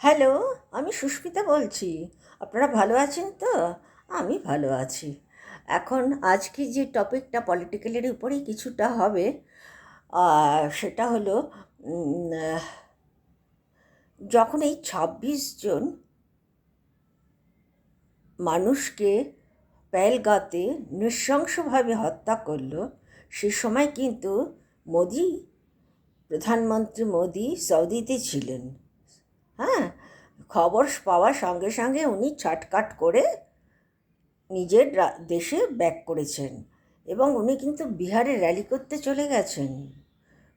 Hello, আমি সুস্মিতা বলছি। আপনারা ভালো আছেন তো? আমি ভালো আছি। এখন আজকে যে টপিকটা পলিটিক্যালের উপরেই কিছুটা হবে সেটা হলো যখন এই ছাব্বিশ জন মানুষকে পেলগাতে নৃশংসভাবে হত্যা করল, সে সময় কিন্তু মোদি, প্রধানমন্ত্রী মোদি সৌদিতে ছিলেন। হ্যাঁ খবর পাওয়ার সঙ্গে সঙ্গে উনি ছাটকাট করে নিজের দেশে ব্যাক করেছেন। এবং উনি কিন্তু বিহারে র্যালি করতে চলে গেছেন।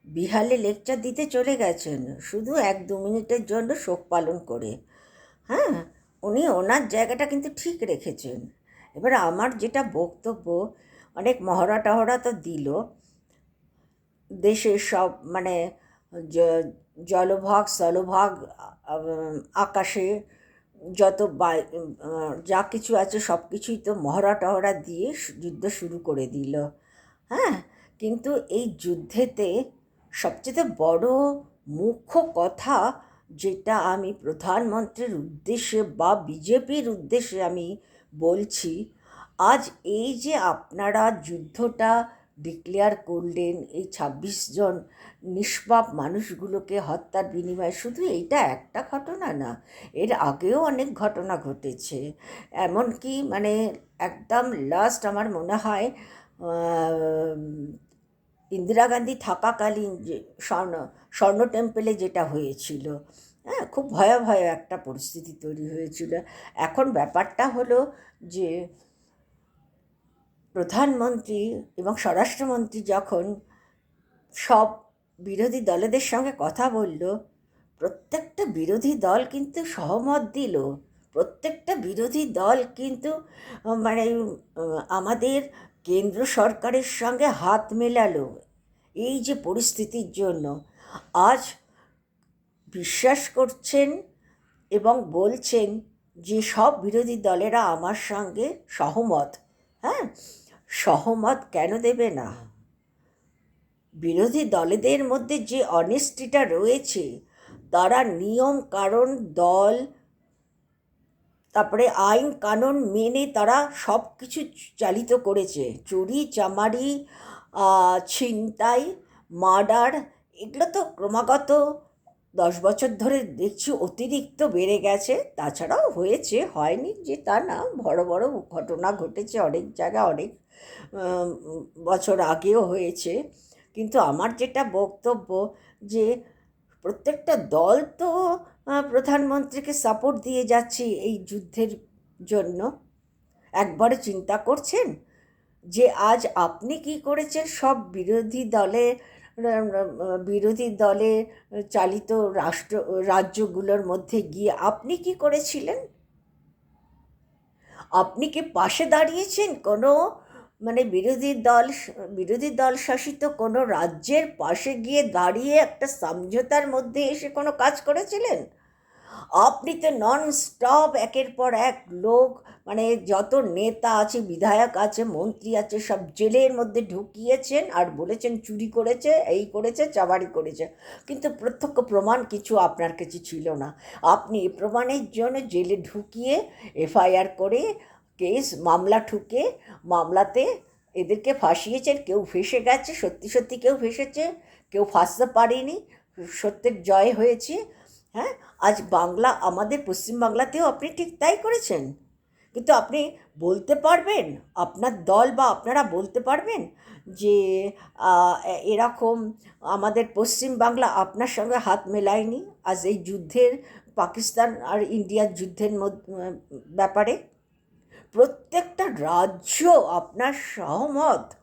বিহারে লেকচার দিতে চলে গেছেন। শুধু এক দু মিনিটের জন্য শোক পালন করে। হ্যাঁ উনি ওনার জায়গাটা কিন্তু ঠিক রেখেছেন। এবার আমার যেটা বক্তব্য, অনেক মহড়া টহরা তো দিল। দেশের সব মানে জলভাগ স্থলভাগ আকাশে যত যা কিছু আছে সব কিছুই তো মহড়া টহরা দিয়ে যুদ্ধ শুরু করে দিল। হ্যাঁ কিন্তু এই যুদ্ধেতে সবচেয়ে বড় মুখ্য কথা যেটা আমি প্রধানমন্ত্রীর উদ্দেশ্যে বা বিজেপির উদ্দেশ্যে আমি বলছি, আজ এই যে আপনারা যুদ্ধটা ডিক্লেয়ার করলেন এই ছাব্বিশ জন নিষ্পাপ মানুষগুলোকে হত্যার বিনিময়ে। শুধু এইটা একটা ঘটনা না, এর আগেও অনেক ঘটনা ঘটেছে। এমনকি মানে একদম লাস্ট আমার মনে হয় ইন্দিরা গান্ধী থাকাকালীন যে স্বর্ণ স্বর্ণ টেম্পেলে যেটা হয়েছিল হ্যাঁ খুব ভয়াবহ একটা পরিস্থিতি তৈরি হয়েছিল। এখন ব্যাপারটা হলো যে প্রধানমন্ত্রী এবং স্বরাষ্ট্রমন্ত্রী যখন সব বিরোধী দলেদের সঙ্গে কথা বলল, প্রত্যেকটা বিরোধী দল কিন্তু সহমত দিল। প্রত্যেকটা বিরোধী দল কিন্তু মানে আমাদের কেন্দ্র সরকারের সঙ্গে হাত মেলালো এই যে পরিস্থিতির জন্য। আজ বিশ্বাস করছেন এবং বলছেন যে সব বিরোধী দলেরা আমার সঙ্গে সহমত। সহমত কেন দেবে না? বিরোধী দলেদের মধ্যে যে অনেস্টিটা রয়েছে তারা নিয়ম কারণ দল তারপরে আইন কানুন মেনে তারা সব কিছু চালিত করেছে। চুরি চামারি ছিনতাই মার্ডার এগুলো তো ক্রমাগত দশ বছর ধরে দেখছি অতিরিক্ত বেড়ে গেছে। তাছাড়াও হয়েছে হয়নি যে তা না বড় বড় ঘটনা ঘটেছে অনেক জায়গায় অনেক বছর আগেও হয়েছে। কিন্তু আমার যেটা বক্তব্য যে প্রত্যেকটা দল তো প্রধানমন্ত্রীকে সাপোর্ট দিয়ে যাচ্ছে এই যুদ্ধের জন্য। একবারে চিন্তা করছেন যে আজ আপনি কি করেছেন? সব বিরোধী দলে বিরোধী দলে চালিত রাষ্ট্র, রাজ্যগুলোর মধ্যে গিয়ে আপনি কি করেছিলেন? আপনি কি পাশে দাঁড়িয়েছেন কোনো মানে বিরোধী দল বিরোধী দল শাসিত কোনো রাজ্যের পাশে গিয়ে দাঁড়িয়ে একটা সমঝোতার মধ্যে এসে কোনো কাজ করেছিলেন? আপনি তো নন স্টপ একের পর এক লোক মানে যত নেতা আছে, বিধায়ক আছে, মন্ত্রী আছে, সব জেলের মধ্যে ঢুকিয়েছেন আর বলেছেন চুরি করেছে, এই করেছে চাবারি করেছে। কিন্তু প্রত্যক্ষ প্রমাণ কিছু আপনার কাছে ছিল না। আপনি এ প্রমাণের জন্য জেলে ঢুকিয়ে এফআইআর করে কেস, মামলা ঠুকে, মামলাতে এদেরকে ফাঁসিয়েছেন, কেউ ফেসে গেছে, সত্যি সত্যি কেউ ফেসেছে কেউ ফাঁসতে পারেনি, সত্যের জয় হয়েছে হ্যাঁ? আজ বাংলা, আমাদের পশ্চিমবাংলাতেও আপনি ঠিক তাই করেছেন। কিন্তু আপনি বলতে পারবেন, আপনার দল বা আপনারা বলতে পারবেন যে এরকম আমাদের পশ্চিম বাংলা আপনার সঙ্গে হাত মেলায়নি, আজ এই যুদ্ধের পাকিস্তান আর ইন্ডিয়ার যুদ্ধের মধ্যে ব্যাপারে? প্রত্যেকটা রাজ্য আপনার সহমত,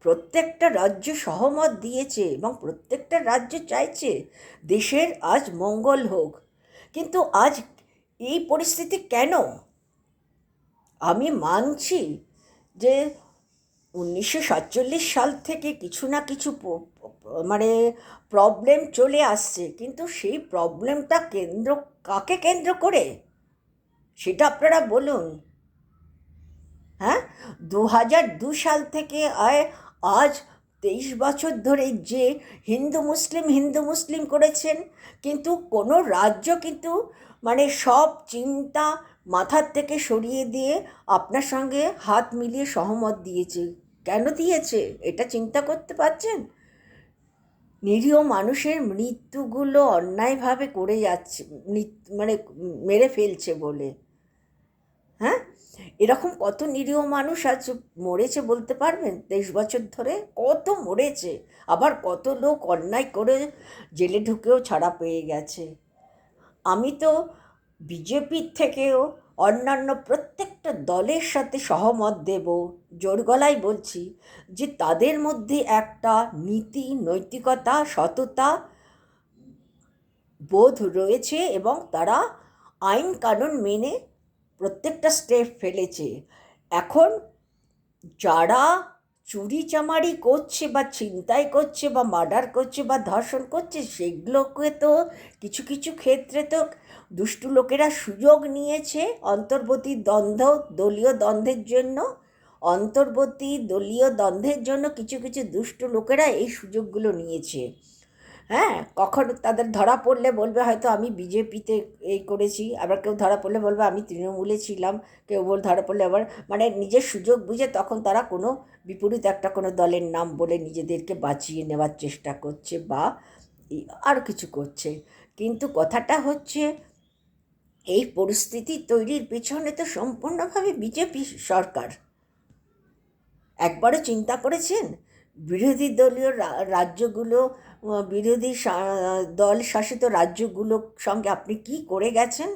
প্রত্যেকটা রাজ্য সহমত দিয়েছে এবং প্রত্যেকটা রাজ্য চাইছে দেশের আজ মঙ্গল হোক। কিন্তু আজ এই পরিস্থিতি কেন? আমি মানছি যে উনিশশো সাতচল্লিশ সাল থেকে কিছু না কিছু মানে প্রবলেম চলে আসছে। কিন্তু সেই প্রবলেমটা কেন্দ্র, কাকে কেন্দ্র করে? সেটা আপনারা বলুন। হ্যাঁ? দু হাজার দু সাল থেকে আয়, আজ তেইশ বছর ধরে যে হিন্দু মুসলিম হিন্দু মুসলিম করেছেন, কিন্তু কোনো রাজ্য কিন্তু মানে সব চিন্তা মাথার থেকে সরিয়ে দিয়ে আপনার সঙ্গে হাত মিলিয়ে সহমত দিয়েছে। কেন দিয়েছে? এটা চিন্তা করতে পারছেন? নিরীহ মানুষের মৃত্যুগুলো অন্যায়ভাবে করে যাচ্ছে মানে মেরে ফেলছে বলে। হ্যাঁ? এরকম কত নিরীহ মানুষ আজ মরেছে বলতে পারবেন? তেইশ বছর ধরে কত মরেছে, আবার কত লোক অন্যায় করে জেলে ঢুকেও ছাড়া পেয়ে গেছে। আমি তো বিজেপির থেকেও অন্যান্য প্রত্যেকটা দলের সাথে সহমত দেব, জোর গলায় বলছি যে তাদের মধ্যে একটা নীতি, নৈতিকতা, সততা বোধ রয়েছে এবং তারা আইন কানুন মেনে প্রত্যেকটা স্টেপ ফেলেছে। এখন যারা চুরি চামারি করছে বা ছিনতাই করছে বা মার্ডার করছে বা ধর্ষণ করছে, সেগুলোকে তো কিছু কিছু ক্ষেত্রে তো দুষ্টু লোকেরা সুযোগ নিয়েছে অন্তর্বর্তী দ্বন্দ্ব, দলীয় দ্বন্দ্বের জন্য। অন্তর্বর্তী দলীয় দ্বন্দ্বের জন্য কিছু কিছু দুষ্টু লোকেরা এই সুযোগগুলো নিয়েছে। হ্যাঁ কখন তাদের ধরা পড়লে বলবে হয়তো আমি বিজেপিতে এই করেছি, আবার কেউ ধরা পড়লে বলবে আমি তৃণমূলে ছিলাম, কেউ বল ধরা পড়লে আবার মানে নিজের সুযোগ বুঝে তখন তারা কোনো বিপরীত একটা কোনো দলের নাম বলে নিজেদেরকে বাঁচিয়ে নেওয়ার চেষ্টা করছে বা আরও কিছু করছে। কিন্তু কথাটা হচ্ছে, এই পরিস্থিতি তৈরির পেছনে তো সম্পূর্ণভাবে বিজেপি সরকার। একবারও চিন্তা করেছেন? বিরোধী দলীয় রাজ্যগুলো বিরোধী দল শাসিত রাজ্যগুলোর সঙ্গে আপনি কি করে গেছেন?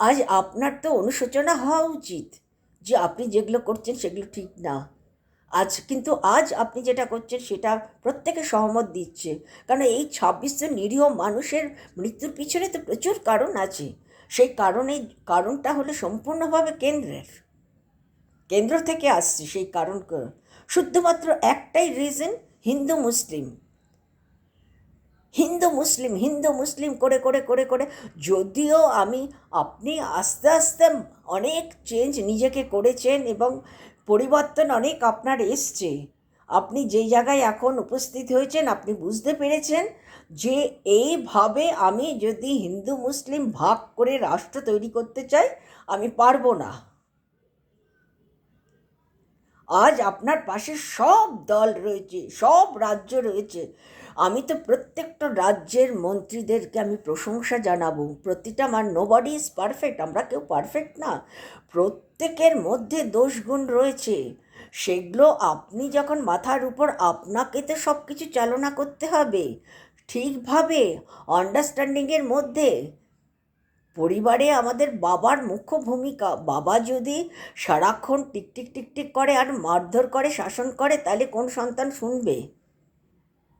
আজ আপনার তো অনুশোচনা হওয়া উচিত যে আপনি যেগুলো করছেন সেগুলো ঠিক না। আজ, কিন্তু আজ আপনি যেটা করছেন সেটা প্রত্যেকে সহমত দিচ্ছে। কারণ এই ছাব্বিশশো নিরীহ মানুষের মৃত্যুর পিছনে তো প্রচুর কারণ আছে। সেই কারণে, কারণটা হলো সম্পূর্ণভাবে কেন্দ্রের। কেন্দ্র থেকে আসছে সেই কারণ শুধুমাত্র একটাই reason Hindu Muslim. Hindu Muslim Hindu Muslim করে করে করে করে, যদিও আমি, আপনি আস্তে আস্তে অনেক চেঞ্জ নিজেকে করেছেন এবং পরিবর্তন অনেক আপনার এসছে। আপনি যেই জায়গায় এখন উপস্থিত হয়েছেন, আপনি বুঝতে পেরেছেন যে এইভাবে আমি যদি হিন্দু, মুসলিম ভাগ করে রাষ্ট্র তৈরি করতে চাই, আমি পারব না। আজ আপনার পাশে সব দল রয়েছে, সব রাজ্য রয়েছে। আমি তো প্রত্যেকটা রাজ্যের মন্ত্রীদেরকে আমি প্রশংসা জানাব। প্রতিটা আমার নো বডি ইজ পারফেক্ট আমরা কেউ পারফেক্ট না। প্রত্যেকের মধ্যে দোষগুণ রয়েছে। সেগুলো আপনি যখন মাথার উপর আপনাকে তো সব কিছু চালনা করতে হবে। ঠিকভাবে আন্ডারস্ট্যান্ডিংয়ের মধ্যে। পরিবারে আমাদের বাবার মুখ্য ভূমিকা। বাবা যদি সারাক্ষণ টিকটিক টিকটিক করে আর মারধর করে, শাসন করে, তাহলে কোন সন্তান শুনবে?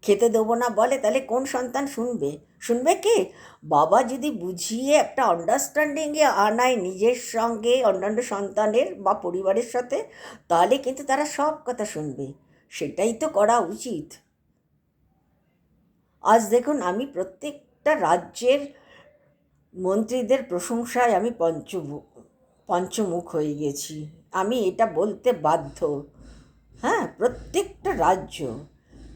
খেতে দেবো না বলে, তাহলে কোন সন্তান শুনবে? শুনবে কি? বাবা যদি বুঝিয়ে একটা আন্ডারস্ট্যান্ডিংয়ে আনায় নিজের সঙ্গে অন্যান্য সন্তানের বা পরিবারের সাথে, তাহলে কিন্তু তারা সব কথা শুনবে। সেটাই তো করা উচিত। আজ দেখুন, আমি প্রত্যেকটা রাজ্যের মন্ত্রীদের প্রশংসায় আমি পঞ্চমুখ পঞ্চমুখ হয়ে গেছি। আমি এটা বলতে বাধ্য। হ্যাঁ প্রত্যেকটা রাজ্য,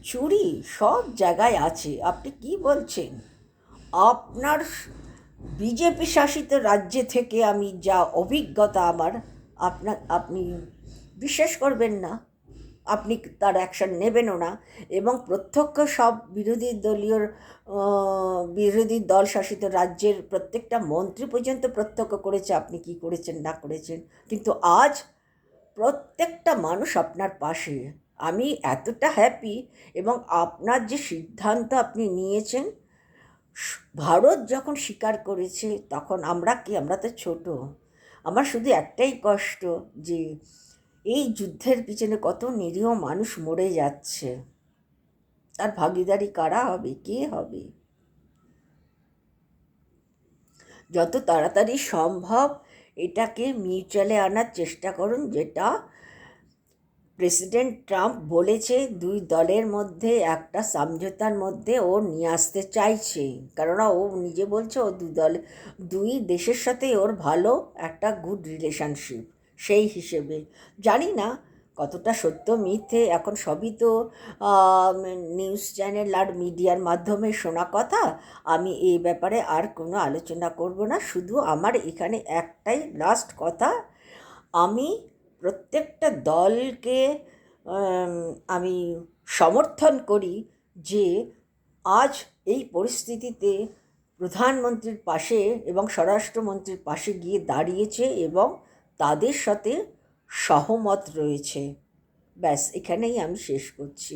চুরি সব জায়গায় আছে। আপনি কি বলছেন? আপনার বিজেপি শাসিত রাজ্যে থেকে আমি যা অভিজ্ঞতা আমার আপনার আপনি বিশ্বাস করবেন না? আপনি তার অ্যাকশন নেবেনও না এবং প্রত্যক্ষ সব বিরোধী দলীয় বিরোধী দল শাসিত রাজ্যের প্রত্যেকটা মন্ত্রী পর্যন্ত প্রত্যক্ষ করেছে আপনি কি করেছেন, না করেছেন। কিন্তু আজ প্রত্যেকটা মানুষ আপনার পাশে। আমি এতটা হ্যাপি এবং আপনার যে সিদ্ধান্ত আপনি নিয়েছেন ভারত যখন স্বীকার করেছে, তখন আমরা কি, আমরা তো ছোট। আমার শুধু একটাই কষ্ট যে এই যুদ্ধের পিছনে কত নিরীহ মানুষ মরে যাচ্ছে। তার ভাগিদারি কারা হবে? কে হবে? যত তাড়াতাড়ি সম্ভব এটাকে মিউচুয়ালে আনার চেষ্টা করুন, যেটা প্রেসিডেন্ট ট্রাম্প বলেছে, দুই দলের মধ্যে একটা সমঝোতার মধ্যে ও নিয়ে আসতে চাইছে। কেননা ও নিজে বলছে, ও দুই দল, দুই দেশের সাথে ওর ভালো একটা গুড রিলেশনশিপ সেই হিসেবে। জানি না কতটা সত্য, মিথ্যে, এখন সবই তো নিউজ চ্যানেল আর মিডিয়ার মাধ্যমে শোনা কথা। আমি এই ব্যাপারে আর কোনো আলোচনা করব না, শুধু আমার এখানে একটাই লাস্ট কথা। আমি প্রত্যেকটা দলকে আমি সমর্থন করি যে আজ এই পরিস্থিতিতে প্রধানমন্ত্রীর পাশে এবং স্বরাষ্ট্রমন্ত্রীর পাশে গিয়ে দাঁড়িয়েছে এবং তাদের সাথে সহমত রয়েছে। ব্যাস এখানেই আমি শেষ করছি।